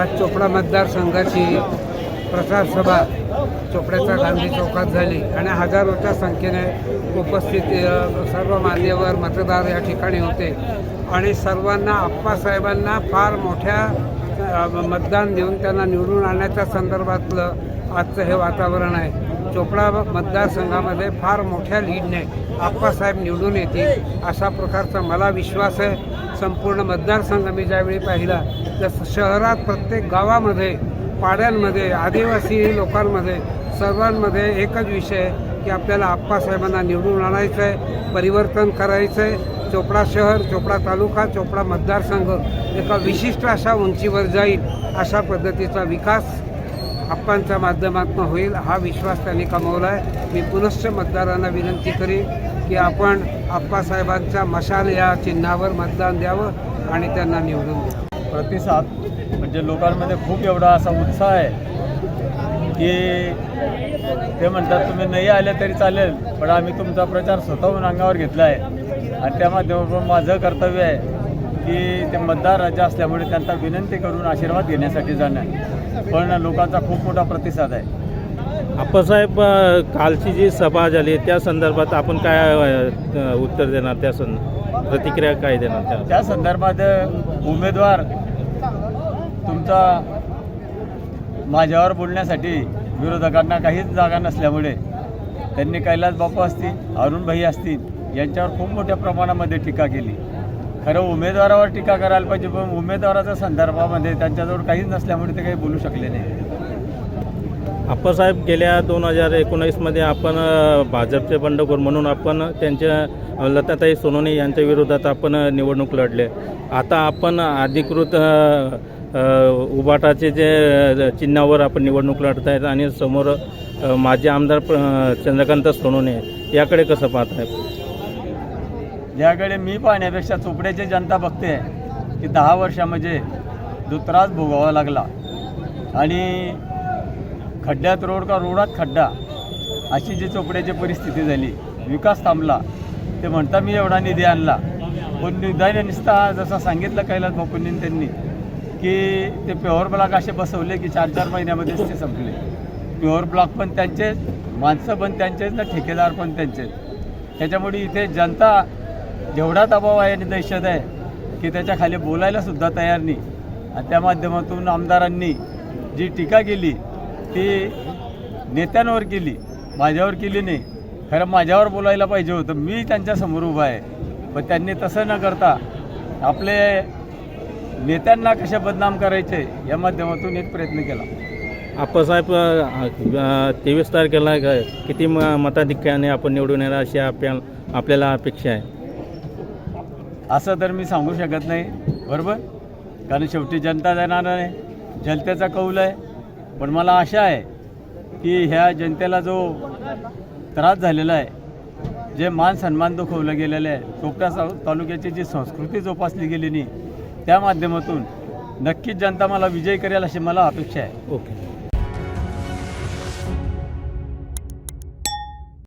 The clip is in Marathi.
आज चोपडा मतदारसंघाची प्रचारसभा चोपड्याच्या गांधी चौकात झाली आणि हजारोच्या संख्येने उपस्थित सर्व मान्यवर मतदार या ठिकाणी होते. आणि सर्वांना आप्पासाहेबांना फार मोठ्या मतदान देऊन त्यांना निवडून आणण्याच्या संदर्भातलं आजचं हे वातावरण आहे. चोपडा मतदारसंघामध्ये फार मोठ्या लीडने आप्पासाहेब निवडून येतील अशा प्रकारचा मला विश्वास आहे. संपूर्ण मतदारसंघ मी ज्यावेळी पाहिला तर शहरात प्रत्येक गावामध्ये पाड्यांमध्ये आदिवासी लोकांमध्ये सर्वांमध्ये एकच विषय की आपल्याला आप्पासाहेबांना निवडून आणायचं आहे परिवर्तन करायचं आहे. चोपडा शहर चोपडा तालुका चोपडा मतदारसंघ एका विशिष्ट अशा उंचीवर जाईल अशा पद्धतीचा विकास आप्पांच्या माध्यमातून होईल हा विश्वास त्यांनी कमवला आहे मी पुनश्च मतदारांना विनंती करीन की आपण आप्पासाहेबांच्या मशाल या चिन्हावर मतदान द्यावं आणि त्यांना निवडून द्यावं. प्रतिसाद म्हणजे लोकांमध्ये खूप एवढा असा उत्साह आहे की ते म्हणतात तुम्ही नाही आले तरी चालेल पण आम्ही तुमचा प्रचार स्वतःहून अंगावर घेतला आहे आणि त्या माध्यमातून माझं कर्तव्य आहे. की ते मतदार राज्य असल्यामुळे त्यांना विनंती करून आशीर्वाद घेण्यासाठी जाणं पण लोकांचा खूप मोठा प्रतिसाद आहे. आप्पासाहेब कालची जी सभा झाली त्या संदर्भात आपण काय उत्तर देणार? त्या सं प्रतिक्रिया काय देणार त्या त्या संदर्भात उमेदवार तुमचा माझ्यावर बोलण्यासाठी विरोधकांना काहीच जागा नसल्यामुळे त्यांनी कैलास बापू असतील अरुणभाई असतील यांच्यावर खूप मोठ्या प्रमाणामध्ये टीका केली. खरं उमेदवारावर टीका करायला पाहिजे पण उमेदवाराच्या संदर्भामध्ये त्यांच्याजवळ काहीच नसल्यामुळे ते काही बोलू शकले नाही. आप्पासाहेब गेल्या दोन हजार एकोणीसमध्ये आपण भाजपचे बंडखोर म्हणून आपण त्यांच्या लताताई सोनोने यांच्या विरोधात आपण निवडणूक लढले. आता आपण अधिकृत उबाटाचे जे चिन्हावर आपण निवडणूक लढत आहेत आणि समोर माझे माजी आमदार चंद्रकांत सोनोने याकडे कसं पाहत आहेत याकडे मी पाहण्यापेक्षा चोपड्याची जनता बघते की दहा वर्षामध्ये जो त्रास भोगावा लागला. आणि खड्ड्यात रोड का रोडात खड्डा अशी जी चोपड्याची परिस्थिती झाली विकास थांबला. ते म्हणता मी एवढा निधी आणला. पण निधाने निसता जसं सांगितलं कैलास बापूंनी त्यांनी की ते प्युअर ब्लॉक असे बसवले की चार चार महिन्यामध्येच ते संपले. प्युअर ब्लॉक पण त्यांचेच माणसं पण त्यांचेच ना ठेकेदार पण त्यांचेच. त्याच्यामुळे इथे जनता जेवढा दबाव आहे आणि दहशत आहे की त्याच्याखाली बोलायला सुद्धा तयार नाही. आणि त्या माध्यमातून आमदारांनी जी टीका केली ती नेत्यांवर केली माझ्यावर केली नाही. खरं माझ्यावर बोलायला पाहिजे होतं. मी त्यांच्यासमोर उभा आहे. पण त्यांनी तसं न करता आपले नेत्यांना कसे बदनाम करायचे या माध्यमातून एक प्रयत्न केला. आप्पासाहेब तेवीस तारखेला किती म- मताधिक्याने आपण निवडून येणार अशी आपल्या आपल्याला अपेक्षा आहे? असं तर मी सांगू शकत नाही. बरोबर? कारण शेवटी जनता देणार आहे. जनतेचा कौल आहे. पण मला आशा आहे की ह्या जनतेला जो त्रास झालेला आहे जे मान सन्मान दुखवलं गेलेलं आहे चोपड्या तालुक्याची जी संस्कृती जोपासली गेली नाही त्या माध्यमातून नक्कीच जनता मला विजय करेल अशी मला अपेक्षा आहे. ओके.